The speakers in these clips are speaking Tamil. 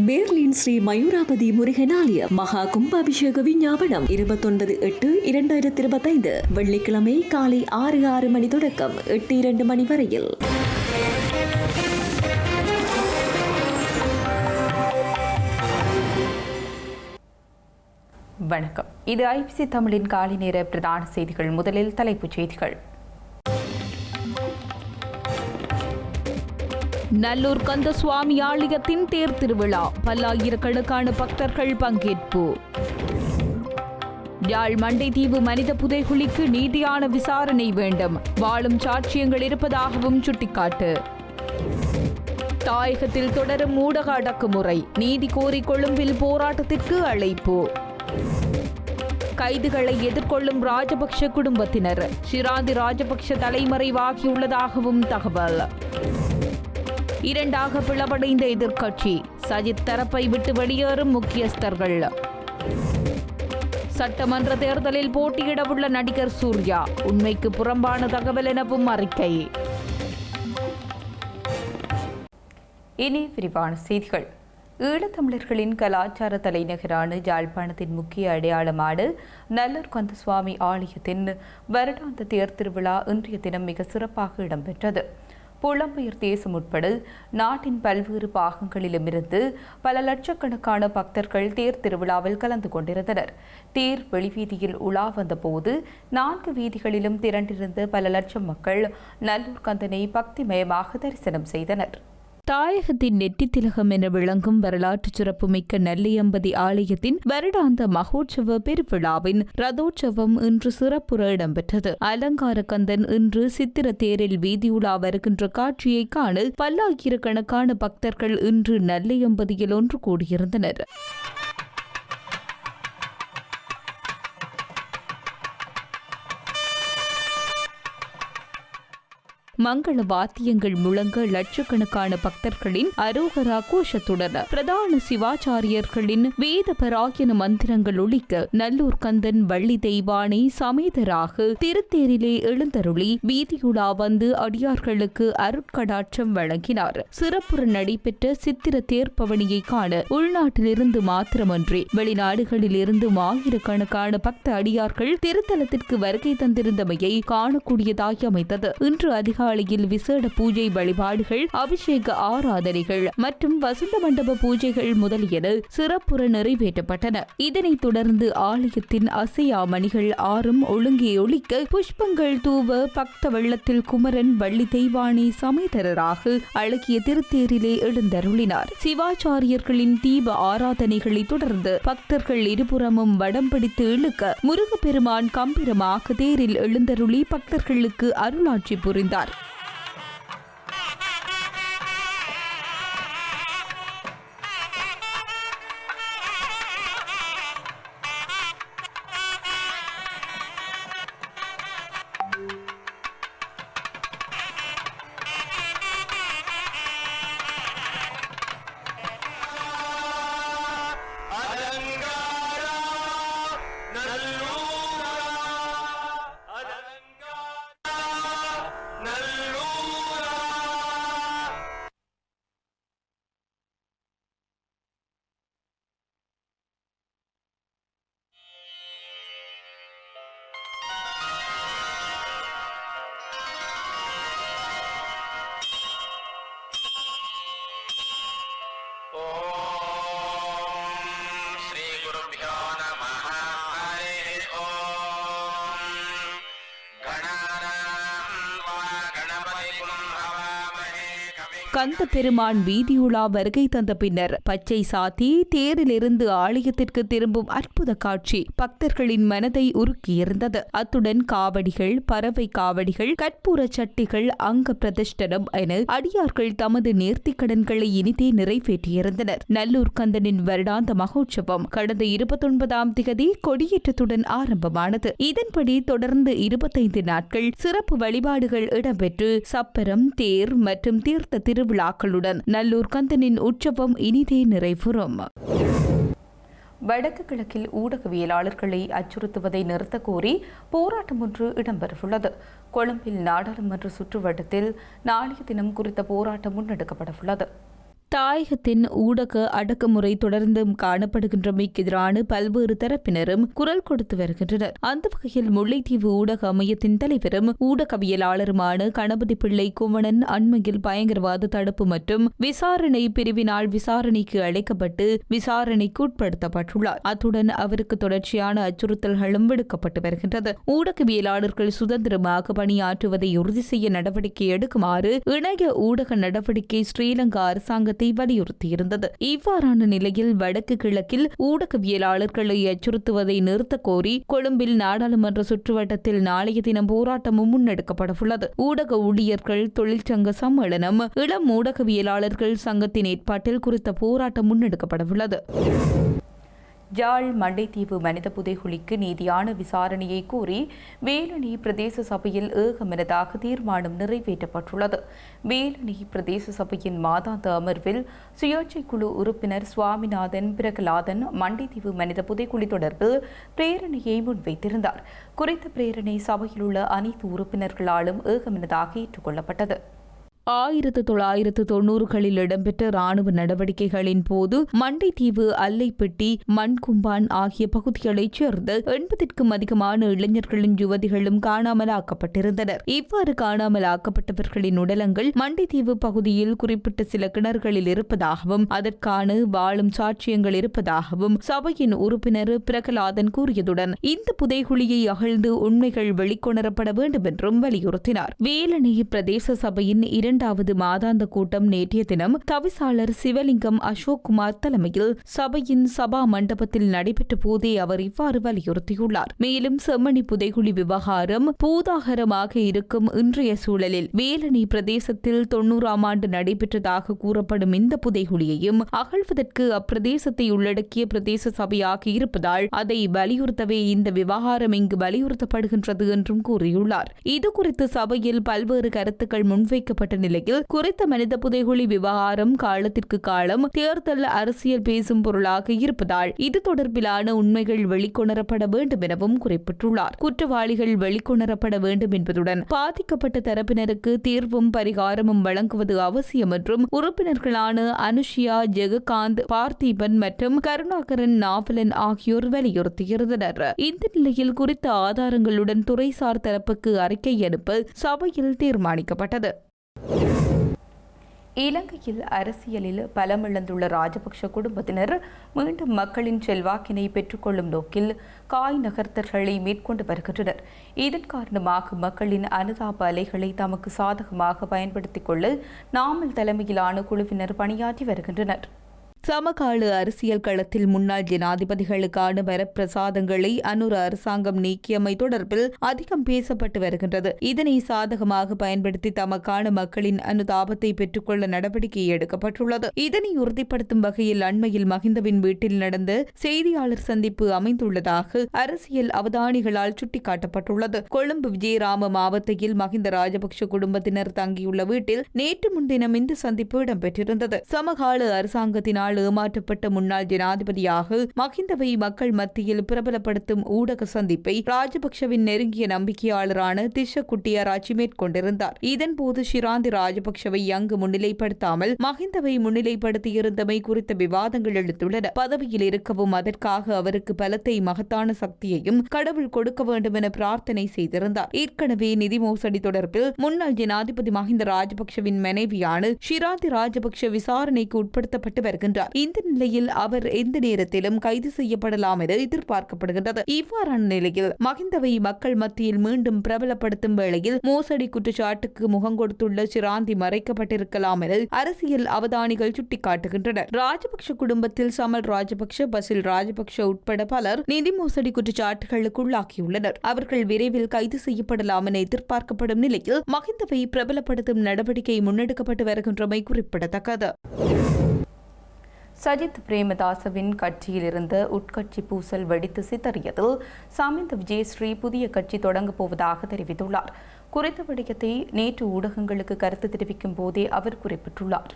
பேர்லின் ஸ்ரீ மயூராபதி முருகன் மகா கும்பாபிஷேக விஞ்ஞாபனம் இருபத்தொன்பது எட்டு இரண்டாயிரத்தி இருபத்தைந்து வெள்ளிக்கிழமை காலை ஆறு ஆறு மணி தொடக்கம் எட்டு இரண்டு மணி வரையில் வணக்கம். இது ஐபிசி தமிழின் காலை நேர பிரதான செய்திகள் முதலில் தலைப்புச் செய்திகள். நல்லூர் கந்தசுவாமி ஆலயத்தின் தேர் திருவிழா. பல்லாயிரக்கணக்கான பக்தர்கள் பங்கேற்பு. யாழ் மண்டைத்தீவு மனித புதைகுழிக்கு நீதியான விசாரணை வேண்டும். வாழும் சாட்சியங்கள் இருப்பதாகவும் சுட்டிக்காட்டு. தாயகத்தில் தொடரும் ஊடக அடக்குமுறை. நீதி கோரி கொழும்பில் போராட்டத்திற்கு அழைப்பு. கைதுகளை எதிர்கொள்ளும் ராஜபக்ஷ குடும்பத்தினர். ஷிராந்தி ராஜபக்ஷ தலைமறைவாகியுள்ளதாகவும் தகவல். இரண்டாக பிளவடைந்த எதிர்க்கட்சி சஜித் தரப்பை விட்டு வெளியேறும் முக்கியஸ்தர்கள். சட்டமன்ற தேர்தலில் போட்டியிடவுள்ள நடிகர் சூர்யா உண்மைக்கு புறம்பான தகவல் எனவும் அறிக்கை. இனி விரிவான செய்திகள். ஈழத்தமிழர்களின் கலாச்சார தலைநகரான யாழ்ப்பாணத்தின் முக்கிய அடையாளமான நல்லூர் கந்தசுவாமி ஆலயத்தின் வருடாந்த தேர் திருவிழா இன்றைய தினம் மிக சிறப்பாக இடம்பெற்றது. புலம்பெயர் தேசம் உட்பட நாட்டின் பல்வேறு பாகங்களிலுமிருந்து பல லட்சக்கணக்கான பக்தர்கள் தேர் திருவிழாவில் கலந்து கொண்டிருந்தனர். தேர் வெளிவீதியில் உலா வந்தபோது நான்கு வீதிகளிலும் திரண்டிருந்த பல லட்சம் மக்கள் நல்லூர் கந்தனை பக்திமயமாக தரிசனம் செய்தனர். தாயகத்தின் நெற்றி திலகம் என விளங்கும் வரலாற்று சிறப்புமிக்க நெல்லியம்பதி ஆலயத்தின் வருடாந்த மகோற்சவ பெருவிழாவின் ரதோற்சவம் இன்று சிறப்புற இடம்பெற்றது. அலங்கார கந்தன் இன்று சித்திர தேரில் வீதியுலா வருகின்ற காட்சியை காண பல்லாயிரக்கணக்கான பக்தர்கள் இன்று நெல்லியம்பதியில் ஒன்று கூடியிருந்தனர். மங்கள வாத்தியங்கள் முழங்க லட்சக்கணக்கான பக்தர்களின் அரோகரா கோஷத்துடன் பிரதான சிவாச்சாரியர்களின் வேத பராயண மந்திரங்கள் ஒழிக்க நல்லூர் கந்தன் வள்ளி தெய்வானை சமேதராக திருத்தேரிலே எழுந்தருளி வீதியுலா வந்து அடியார்களுக்கு அருட்கடாட்சம் வழங்கினார். சிறப்புற நடைபெற்ற சித்திர தேர்ப்பவனியை காண உள்நாட்டிலிருந்து மாத்திரமன்றி வெளிநாடுகளில் இருந்தும் ஆயிரக்கணக்கான பக்த அடியார்கள் திருத்தலத்திற்கு வருகை தந்திருந்தமையை காணக்கூடியதாகி அமைத்தது இன்று அதிகாலை அதிகாலையில் விசேட பூஜை வழிபாடுகள் அபிஷேக ஆராதனைகள் மற்றும் வசந்த மண்டப பூஜைகள் முதலியன சிறப்புற நிறைவேற்றப்பட்டன. இதனைத் தொடர்ந்து ஆலயத்தின் அசையாமணிகள் ஆறும் ஒழுங்கி ஒழிக்க புஷ்பங்கள் தூவ பக்த வெள்ளத்தில் குமரன் வள்ளி தெய்வானை சமேதரராக அழகிய திருத்தேரிலே எழுந்தருளினார். சிவாச்சாரியர்களின் தீப ஆராதனைகளை தொடர்ந்து பக்தர்கள் இருபுறமும் வடம் பிடித்து இழுக்க முருகப்பெருமான் கம்பீரமாக தேரில் எழுந்தருளி பக்தர்களுக்கு அருளாட்சி புரிந்தார். Beyond. கந்த பெருமான் வீதியுலா வருகை தந்த பின்னர் பச்சை சாத்தி தேரிலிருந்து ஆலயத்திற்கு திரும்பும் அற்புத காட்சி பக்தர்களின் மனதை உருக்கியிருந்தது. அத்துடன் காவடிகள் பறவை காவடிகள் கற்பூர சட்டிகள் அங்க பிரதிஷ்டனம் என அடியார்கள் தமது நேர்த்திக்கடன்களை இனிதே நிறைவேற்றியிருந்தனர். நல்லூர் கந்தனின் வருடாந்த மகோற்சவம் கடந்த இருபத்தொன்பதாம் திகதி கொடியேற்றத்துடன் ஆரம்பமானது. இதன்படி தொடர்ந்து இருபத்தைந்து நாட்கள் சிறப்பு வழிபாடுகள் இடம்பெற்று சப்பரம் தேர் மற்றும் தீர்த்த திரு திருவிழாக்களுடன் நல்லூர் கந்தனின் உற்சவம் இனிதே நிறைவுறும். வடக்கு கிழக்கில் ஊடகவியலாளர்களை அச்சுறுத்துவதை நிறுத்த கோரி போராட்டம் ஒன்று இடம்பெறவுள்ளது. கொழும்பில் நாடாளுமன்ற சுற்றுவட்டத்தில் நாளைய தினம் குறித்த போராட்டம் முன்னெடுக்கப்படவுள்ளது. தாயகத்தின் ஊடக அடக்குமுறை தொடர்ந்தும் காணப்படுகின்றமைக்கு எதிரான பல்வேறு தரப்பினரும் குரல் கொடுத்து வருகின்றனர். அந்த வகையில் முல்லைத்தீவு ஊடக அமையத்தின் தலைவரும் ஊடகவியலாளருமான கணபதி பிள்ளை குமணன் அண்மையில் பயங்கரவாத தடுப்பு மற்றும் விசாரணை பிரிவினால் விசாரணைக்கு அழைக்கப்பட்டு விசாரணைக்கு உட்படுத்தப்பட்டுள்ளார். அத்துடன் அவருக்கு தொடர்ச்சியான அச்சுறுத்தல்களும் விடுக்கப்பட்டு வருகின்றது. ஊடகவியலாளர்கள் சுதந்திரமாக பணியாற்றுவதை உறுதி செய்ய நடவடிக்கை எடுக்குமாறு இணைய ஊடக நடவடிக்கை ஸ்ரீலங்கா அரசாங்கத்தை வலியுறுத்தியிருந்தது. இவ்வாறான நிலையில் வடக்கு கிழக்கில் ஊடகவியலாளர்களை அச்சுறுத்துவதை நிறுத்த கோரி கொழும்பில் நாடாளுமன்ற சுற்றுவட்டத்தில் நாளைய தினம் போராட்டமும் முன்னெடுக்கப்படவுள்ளது. ஊடக ஊழியர்கள் தொழிற்சங்க சம்மேளனம் இளம் ஊடகவியலாளர்கள் சங்கத்தின் ஏற்பாட்டில் குறித்த போராட்டம் முன்னெடுக்கப்படவுள்ளது. ஜாழ் மண்டைத்தீவு மனித புதைகுழிக்கு நீதியான விசாரணையை கோரி வேலணி பிரதேச சபையில் ஏகமனதாக தீர்மானம் நிறைவேற்றப்பட்டுள்ளது. வேலணி பிரதேச சபையின் மாதாந்த அமர்வில் சுயாட்சி குழு உறுப்பினர் சுவாமிநாதன் பிரகலாதன் மண்டைத்தீவு மனித புதைக்குழி தொடர்பில் பிரேரணையை முன்வைத்திருந்தார். குறித்த பிரேரணை சபையில் உள்ள அனைத்து உறுப்பினர்களாலும் ஏகமனதாக ஏற்றுக்கொள்ளப்பட்டது. ஆயிரத்து தொள்ளாயிரத்து தொன்னூறுகளில் இடம்பெற்ற ராணுவ நடவடிக்கைகளின் போது மண்டைத்தீவு அல்லைப்பட்டி மண்கும்பான் ஆகிய பகுதிகளைச் சேர்ந்த எண்பதிற்கும் அதிகமான இளைஞர்களும் யுவதிகளும் காணாமலாக்கப்பட்டிருந்தனர். இவ்வாறு காணாமல் ஆக்கப்பட்டவர்களின் உடலங்கள் மண்டைத்தீவு பகுதியில் குறிப்பிட்ட சில கிணறுகளில் இருப்பதாகவும் அதற்கான வாழும் சாட்சியங்கள் இருப்பதாகவும் சபையின் உறுப்பினர் பிரகலாதன் கூறியதுடன் இந்த புதைகுழியை அகழ்ந்து உண்மைகள் வெளிக்கொணரப்பட வேண்டும் என்றும் வலியுறுத்தினார். வேலணி பிரதேச சபையின் இரண்டு இரண்டாவது மாதாந்த கூட்டம் நேற்றைய தினம் தவிசாளர் சிவலிங்கம் அசோக் குமார் தலைமையில் சபையின் சபா மண்டபத்தில் நடைபெற்ற போதே அவர் இவ்வாறு வலியுறுத்தியுள்ளார். மேலும் செம்மணி புதைகுழி விவகாரம் பூதாகரமாக இருக்கும் இன்றைய சூழலில் வேலணி பிரதேசத்தில் தொன்னூறாம் ஆண்டு நடைபெற்றதாக கூறப்படும் இந்த புதைகுழியையும் அகழ்வதற்கு அப்பிரதேசத்தை உள்ளடக்கிய பிரதேச சபையாக இருப்பதால் அதை வலியுறுத்தவே இந்த விவகாரம் இங்கு வலியுறுத்தப்படுகின்றது என்றும் கூறியுள்ளார். இதுகுறித்து சபையில் பல்வேறு கருத்துக்கள் முன்வைக்கப்பட்ட நிலையில் குறித்த மனித புதைகுழி விவகாரம் காலத்திற்கு காலம் தேர்தல் அரசியல் பேசும் பொருளாக இருப்பதால் இது தொடர்பிலான உண்மைகள் வெளிக்கொணரப்பட வேண்டும் எனவும் குறிப்பிட்டுள்ளார். குற்றவாளிகள் வெளிக்கொணரப்பட வேண்டும் என்பதுடன் பாதிக்கப்பட்ட தரப்பினருக்கு தீர்வும் பரிகாரமும் வழங்குவது அவசியம் என்றும் உறுப்பினர்களான அனுஷியா ஜெககாந்த் பார்த்திபன் மற்றும் கருணாகரன் நாவலன் ஆகியோர் வலியுறுத்தியிருந்தனர். இந்த நிலையில் குறித்த ஆதாரங்களுடன் துறைசார் தரப்புக்கு அறிக்கை அனுப்ப சபையில் தீர்மானிக்கப்பட்டது. இலங்கையில் அரசியலில் பலமிழந்துள்ள ராஜபக்ஷ குடும்பத்தினர் மீண்டும் மக்களின் செல்வாக்கினை பெற்றுக்கொள்ளும் நோக்கில் காய் நகர்த்தல்களை மேற்கொண்டு வருகின்றனர். இதன் காரணமாக மக்களின் அனுதாப அலைகளை தமக்கு சாதகமாக பயன்படுத்திக் கொள்ள நாமல் தலைமையிலான குழுவினர் பணியாற்றி வருகின்றனர். சமகால அரசியல் களத்தில் முன்னாள் ஜனாதிபதிகளுக்கான வரப்பிரசாதங்களை அனுர அரசாங்கம் நீக்கியமை தொடர்பில் அதிகம் பேசப்பட்டு வருகின்றது. இதனை சாதகமாக பயன்படுத்தி தமக்கான மக்களின் அனுதாபத்தை பெற்றுக்கொள்ள நடவடிக்கை எடுக்கப்பட்டுள்ளது. இதனை உறுதிப்படுத்தும் வகையில் அண்மையில் மஹிந்தவின் வீட்டில் நடந்த செய்தியாளர் சந்திப்பு அமைந்துள்ளதாக அரசியல் அவதானிகளால் சுட்டிக்காட்டப்பட்டுள்ளது. கொழும்பு விஜயராம மாவட்டத்தில் மஹிந்த ராஜபக்ஷ குடும்பத்தினர் தங்கியுள்ள வீட்டில் நேற்று முன்தினம் இந்த சந்திப்பு இடம்பெற்றிருந்தது. சமகால அரசாங்கத்தினால் ஏமாற்றப்பட்ட முன்னாள் ஜனாதிபதியாக மஹிந்தவை மக்கள் மத்தியில் பிரபலப்படுத்தும் ஊடக சந்திப்பை ராஜபக்சவின் நெருங்கிய நம்பிக்கையாளரான திஷ குட்டியாராச்சி மேற்கொண்டிருந்தார். இதன்போது ஷிராந்தி ராஜபக்ஷவை அங்கு முன்னிலைப்படுத்தாமல் மஹிந்தவை முன்னிலைப்படுத்தியிருந்தமை குறித்த விவாதங்கள் எழுந்துள்ளன. பதவியில் இருக்கவும் அதற்காக அவருக்கு பலத்தை மகத்தான சக்தியையும் கடவுள் கொடுக்க வேண்டும் என பிரார்த்தனை செய்திருந்தார். ஏற்கனவே நிதி மோசடி தொடர்பில் முன்னாள் ஜனாதிபதி மஹிந்த ராஜபக்ஷவின் மனைவியான ஷிராந்தி ராஜபக்ஷ விசாரணைக்கு உட்படுத்தப்பட்டு வருகின்றார். இந்த நிலையில் அவர் எந்த நேரத்திலும் கைது செய்யப்படலாம் என எதிர்பார்க்கப்படுகின்றது. இவ்வாறான நிலையில் மகிந்தவை மக்கள் மத்தியில் மீண்டும் பிரபலப்படுத்தும் வேளையில் மோசடி குற்றச்சாட்டுக்கு முகம் கொடுத்துள்ள சிராந்தி மறைக்கப்பட்டிருக்கலாம் என அரசியல் அவதானிகள் சுட்டிக்காட்டுகின்றனர். ராஜபக்ஷ குடும்பத்தில் சமல் ராஜபக்ஷ பசில் ராஜபக்ஷ உட்பட பலர் நிதி மோசடி குற்றச்சாட்டுகளுக்குள்ளாகியுள்ளனர் அவர்கள் விரைவில் கைது செய்யப்படலாம் என எதிர்பார்க்கப்படும் நிலையில் மகிந்தவை பிரபலப்படுத்தும் நடவடிக்கை முன்னெடுக்கப்பட்டு வருகின்றமை குறிப்பிடத்தக்கது. சஜித் பிரேமதாசவின் கட்சியிலிருந்து உட்கட்சி பூசல் வெடித்து சித்தறியதில் சமிந்த விஜயஸ்ரீ புதிய கட்சி தொடங்கப் போவதாக தெரிவித்துள்ளார். குறித்த விடயத்தை நேற்று ஊடகங்களுக்கு கருத்து தெரிவிக்கும் போதே அவர் குறிப்பிட்டுள்ளார்.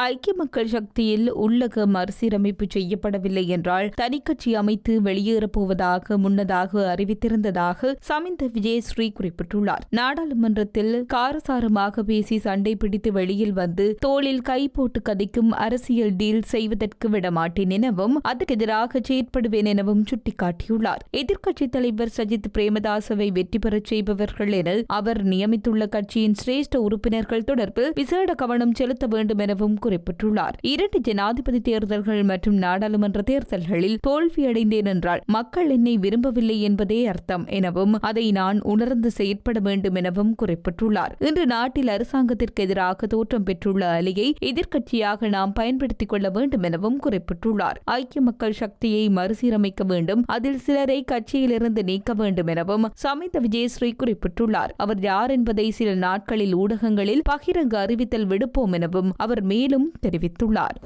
ஐக்கிய மக்கள் சக்தியில் உள்ளக மறுசீரமைப்பு செய்யப்படவில்லை என்றால் தனிக்கட்சி அமைத்து வெளியேறப்போவதாக முன்னதாக அறிவித்திருந்ததாக சமிந்த விஜயஸ்ரீ குறிப்பிட்டுள்ளார். நாடாளுமன்றத்தில் காரசாரமாக பேசி சண்டை பிடித்து வெளியில் வந்து தோளில் கை போட்டு கதைக்கும் அரசியல் டீல் செய்வதற்கு விடமாட்டேன் எனவும் அதற்கு எதிராக செயற்படுவேன் எனவும் சுட்டிக்காட்டியுள்ளார். எதிர்க்கட்சித் தலைவர் சஜித் பிரேமதாசவை வெற்றி பெறச் செய்பவர்கள் என அவர் நியமித்துள்ள கட்சியின் சிரேஷ்ட உறுப்பினர்கள் தொடர்பில் விசேட கவனம் செலுத்த வேண்டும் எனவும் குறிப்பிட்டுள்ளார். இரண்டு ஜனாதிபதி தேர்தல்கள் மற்றும் நாடாளுமன்ற தேர்தல்களில் தோல்வியடைந்தேன் என்றால் மக்கள் என்னை விரும்பவில்லை என்பதே அர்த்தம் எனவும் அதை நான் உணர்ந்து செயற்பட வேண்டும் எனவும் குறிப்பிட்டுள்ளார். இன்று நாட்டில் அரசாங்கத்திற்கு எதிராக தோற்றம் பெற்றுள்ள அலையை எதிர்க்கட்சியாக நாம் பயன்படுத்திக் கொள்ள வேண்டும் எனவும் குறிப்பிட்டுள்ளார். ஐக்கிய மக்கள் சக்தியை மறுசீரமைக்க வேண்டும் அதில் சிலரை கட்சியிலிருந்து நீக்க வேண்டும் எனவும் சமித விஜயஸ்ரீ குறிப்பிட்டுள்ளார். அவர் யார் என்பதை சில நாட்களில் ஊடகங்களில் பகிரங்க அறிவித்தல் விடுப்போம் எனவும் அவர் மேலும் தெரிவித்துள்ளார்.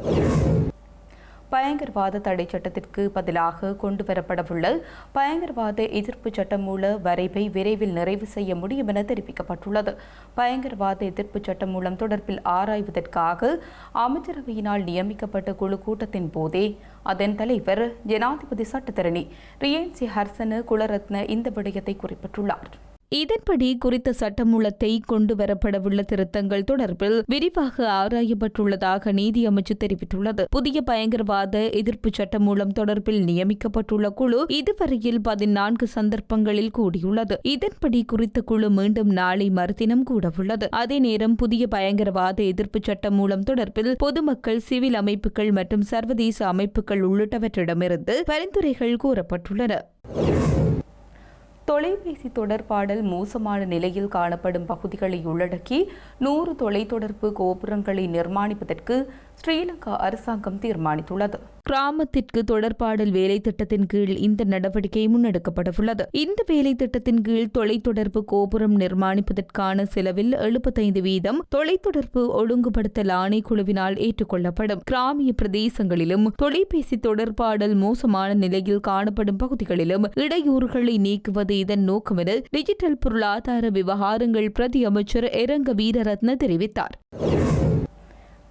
பயங்கரவாத தடை சட்டத்திற்கு பதிலாக கொண்டுவரப்படவுள்ள பயங்கரவாத எதிர்ப்பு சட்டமூல வரைவை விரைவில் நிறைவு செய்ய முடியும் என தெரிவிக்கப்பட்டுள்ளது. பயங்கரவாத எதிர்ப்பு சட்டம் மூலம் தொடர்பில் ஆராய்வதற்காக அமைச்சரவையினால் நியமிக்கப்பட்ட குழு கூட்டத்தின் போதே அதன் தலைவர் ஜனாதிபதி சட்டத்தரணி ரியன்சி ஹர்சன குலரத்ன இந்த விடயத்தை குறிப்பிட்டுள்ளார். இதன்படி குறித்த சட்டமூலத்தை கொண்டு வரப்படவுள்ள திருத்தங்கள் தொடர்பில் விரிவாக ஆராயப்பட்டுள்ளதாக நீதி அமைச்சு தெரிவித்துள்ளது. புதிய பயங்கரவாத எதிர்ப்பு சட்டமூலம் தொடர்பில் நியமிக்கப்பட்டுள்ள குழு இதுவரையில் பதினான்கு சந்தர்ப்பங்களில் கூடியுள்ளது. இதன்படி குறித்த குழு மீண்டும் நாளை மறுதினம் கூடவுள்ளது. அதே நேரம் புதிய பயங்கரவாத எதிர்ப்பு சட்டம் மூலம் தொடர்பில் பொதுமக்கள் சிவில் அமைப்புகள் மற்றும் சர்வதேச அமைப்புகள் உள்ளிட்டவற்றிடமிருந்து பரிந்துரைகள் கூறப்பட்டுள்ளன. தொலைபேசி தொடர்பாடல் மோசமான நிலையில் காணப்படும் பகுதிகளை உள்ளடக்கி நூறு தொலைத்தொடர்பு கோபுரங்களை நிர்மாணிப்பதற்கு ஸ்ரீலங்கா அரசாங்கம் தீர்மானித்துள்ளது. கிராமத்திற்கு தொடர்பாடல் வேலை திட்டத்தின் கீழ் இந்த நடவடிக்கை முன்னெடுக்கப்படவுள்ளது. இந்த வேலை திட்டத்தின் கீழ் தொலைத்தொடர்பு கோபுரம் நிர்மாணிப்பதற்கான செலவில் எழுபத்தைந்து வீதம் தொலைத்தொடர்பு ஒழுங்குபடுத்தல் ஆணைக்குழுவினால் ஏற்றுக்கொள்ளப்படும். கிராமிய பிரதேசங்களிலும் தொலைபேசி தொடர்பாடல் மோசமான நிலையில் காணப்படும் பகுதிகளிலும் இடையூறுகளை நீக்குவது இதன் நோக்கம் என டிஜிட்டல் பொருளாதார விவகாரங்கள் பிரதி அமைச்சர் எரங்க வீரரத்ன தெரிவித்தார்.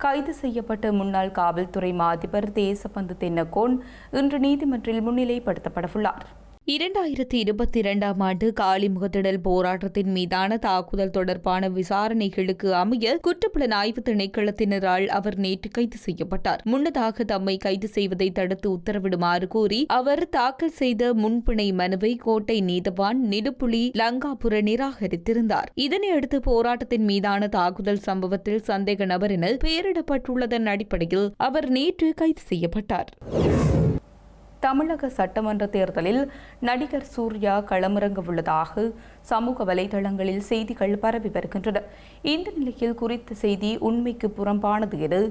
கைது செய்யப்பட்ட முன்னாள் காவல்துறை மா அதிபர் தேசபந்து தென்னகோன் இன்று நீதிமன்றில் முன்னிலைப்படுத்தப்படவுள்ளார். இரண்டாயிரத்தி இருபத்தி இரண்டாம் ஆண்டு காலிமுகத்திடல் போராட்டத்தின் மீதான தாக்குதல் தொடர்பான விசாரணைகளுக்கு அமைய குற்றப்புலன் ஆய்வு திணைக்களத்தினரால் அவர் நேற்று கைது செய்யப்பட்டார். முன்னதாக தம்மை கைது செய்வதை தடுத்து உத்தரவிடுமாறு கோரி அவர் தாக்கல் செய்த முன்பிணை மனுவை கோட்டை நீதவான் நிலுப்புலி லங்காபுர நிராகரித்திருந்தார். இதனையடுத்து போராட்டத்தின் மீதான தாக்குதல் சம்பவத்தில் சந்தேக நபர் என பெயரிடப்பட்டுள்ளதன் அடிப்படையில் அவர் நேற்று கைது செய்யப்பட்டார். தமிழக சட்டமன்ற தேர்தலில் நடிகர் சூர்யா களமிறங்க உள்ளதாக சமூக வலைதளங்களில் செய்திகள் பரவி வருகின்றன. இந்த நிலையில் குறித்த செய்தி உண்மைக்கு புறம்பானது என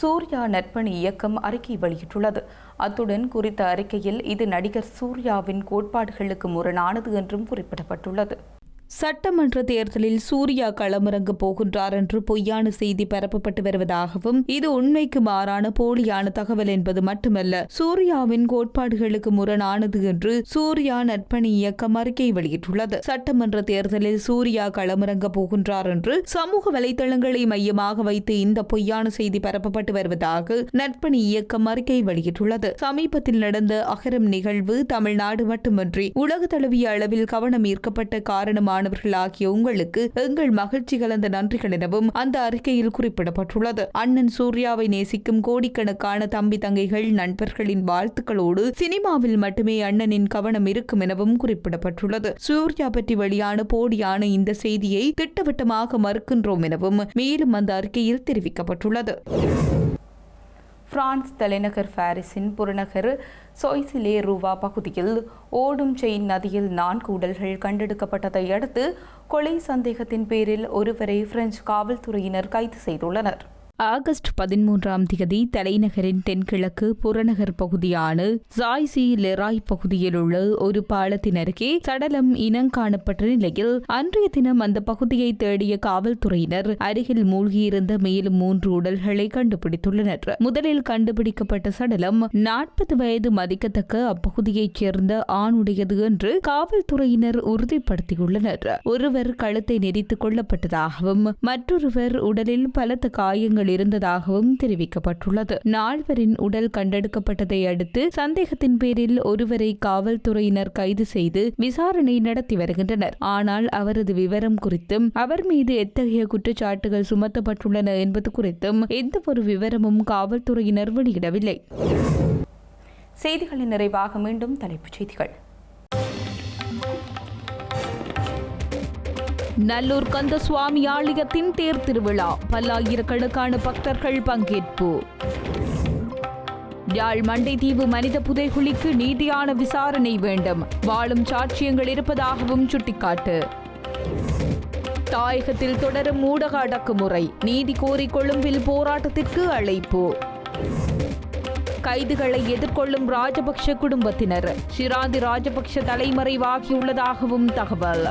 சூர்யா நற்பணி இயக்கம் அறிக்கை வெளியிட்டுள்ளது. அத்துடன் குறித்த அறிக்கையில் இது நடிகர் சூர்யாவின் கோட்பாடுகளுக்கு முரணானது என்றும் குறிப்பிடப்பட்டுள்ளது. சட்டமன்ற தேர்தலில் சூர்யா களமிறங்க போகின்றார் என்று பொய்யான செய்தி பரப்பப்பட்டு வருவதாகவும் இது உண்மைக்கு மாறான போலியான தகவல் என்பது மட்டுமல்ல சூர்யாவின் கோட்பாடுகளுக்கு முரணானது என்று சூர்யா நட்பணி இயக்கம் அறிக்கை வெளியிட்டுள்ளது. சட்டமன்ற தேர்தலில் சூர்யா களமிறங்க போகின்றார் என்று சமூக வலைதளங்களை மையமாக வைத்து இந்த பொய்யான செய்தி பரப்பப்பட்டு வருவதாக நட்பணி இயக்கம் அறிக்கை வெளியிட்டுள்ளது. சமீபத்தில் நடந்த அகரம் நிகழ்வு தமிழ்நாடு மட்டுமன்றி உலக தழுவிய அளவில் கவனம் ஈர்க்கப்பட்ட காரணமாக மாணவர்கள் ஆகிய உங்களுக்கு எங்கள் மகிழ்ச்சி கலந்த நன்றிகள் எனவும் அந்த அறிக்கையில் குறிப்பிடப்பட்டுள்ளது. அண்ணன் சூர்யாவை நேசிக்கும் கோடிக்கணக்கான தம்பி தங்கைகள் நண்பர்களின் வாழ்த்துக்களோடு சினிமாவில் மட்டுமே அண்ணனின் கவனம் இருக்கும் எனவும் குறிப்பிடப்பட்டுள்ளது. சூர்யா பற்றி வெளியான போடியான இந்த செய்தியை திட்டவட்டமாக மறுக்கின்றோம் எனவும் மேலும் அந்த அறிக்கையில் தெரிவிக்கப்பட்டுள்ளது. பிரான்ஸ் தலைநகர் பாரிஸின் புறநகர் சொய்சிலே ரூவா பகுதியில் ஓடும் செயின் நதியில் நான்கு உடல்கள் கண்டெடுக்கப்பட்டதை அடுத்து கொலை சந்தேகத்தின் பேரில் ஒருவரை பிரெஞ்சு காவல்துறையினர் கைது செய்துள்ளனர். ஆகஸ்ட் பதிமூன்றாம் தேதி தலைநகரின் தென்கிழக்கு புறநகர் பகுதியான ஜாய்சி லெராய் பகுதியில் உள்ள ஒரு பாலத்தின் அருகே சடலம் இனங்காணப்பட்ட நிலையில் அன்றைய தினம் அந்த பகுதியை தேடிய காவல்துறையினர் அருகில் மூழ்கியிருந்த மேலும் மூன்று உடல்களை கண்டுபிடித்துள்ளனர். முதலில் கண்டுபிடிக்கப்பட்ட சடலம் நாற்பது வயது மதிக்கத்தக்க அப்பகுதியைச் சேர்ந்த ஆணுடையது என்று காவல்துறையினர் உறுதிப்படுத்தியுள்ளனர். ஒருவர் கழுத்தை நெறித்துக் கொள்ளப்பட்டதாகவும் மற்றொருவர் உடலில் பலத்த காயங்கள் சாட்சியங்கள் இருந்ததாகவும் தெரிவிக்கப்பட்டுள்ளது. நால்வரின் உடல் கண்டெடுக்கப்பட்டதை அடுத்து சந்தேகத்தின் பேரில் ஒருவரை காவல்துறையினர் கைது செய்து விசாரணை நடத்தி வருகின்றனர். ஆனால் அவரது விவரம் குறித்தும் அவர் மீது எத்தகைய குற்றச்சாட்டுகள் சுமத்தப்பட்டுள்ளன என்பது குறித்தும் எந்தவொரு விவரமும் காவல்துறையினர் வெளியிடவில்லை. செய்திகளின் நிறைவாக மீண்டும் தலைப்புச் செய்திகள். நல்லூர் கந்தசுவாமி ஆலயத்தின் தேர் திருவிழா. பல்லாயிரக்கணக்கான பக்தர்கள் பங்கேற்பு. யாழ் மண்டைதீவு மனித புதைகுழிக்கு நீதியான விசாரணை வேண்டும். வாழும் சாட்சியங்கள் இருப்பதாகவும் சுட்டிக்காட்டு. தாயகத்தில் தொடரும் ஊடக அடக்குமுறை. நீதி கோரி கொழும்பில் போராட்டத்திற்கு அழைப்பு. கைதுகளை எதிர்கொள்ளும் ராஜபக்ஷ குடும்பத்தினர். ஷிராந்தி ராஜபக்ஷ தலைமறைவாகியுள்ளதாகவும் தகவல்.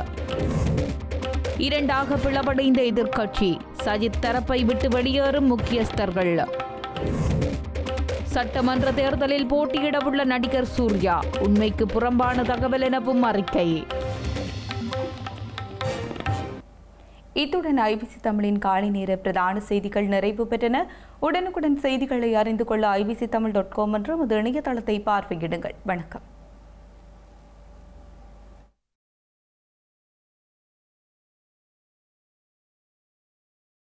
இரண்டாக பிளவடைந்த எதிர்க்கட்சி சஜித் தரப்பை விட்டு வெளியேறும் முக்கியஸ்தர்கள். சட்டமன்ற தேர்தலில் போட்டியிடவுள்ள நடிகர் சூர்யா உண்மைக்கு புறம்பான தகவல் எனவும் அறிக்கை. இத்துடன் ஐபிசி தமிழின் காலை நேர பிரதான செய்திகள் நிறைவு பெற்றன. உடனுக்குடன் செய்திகளை அறிந்து கொள்ள ஐபிசி தமிழ் டாட் காம் என்ற இணையதளத்தை பார்வையிடுங்கள். வணக்கம்.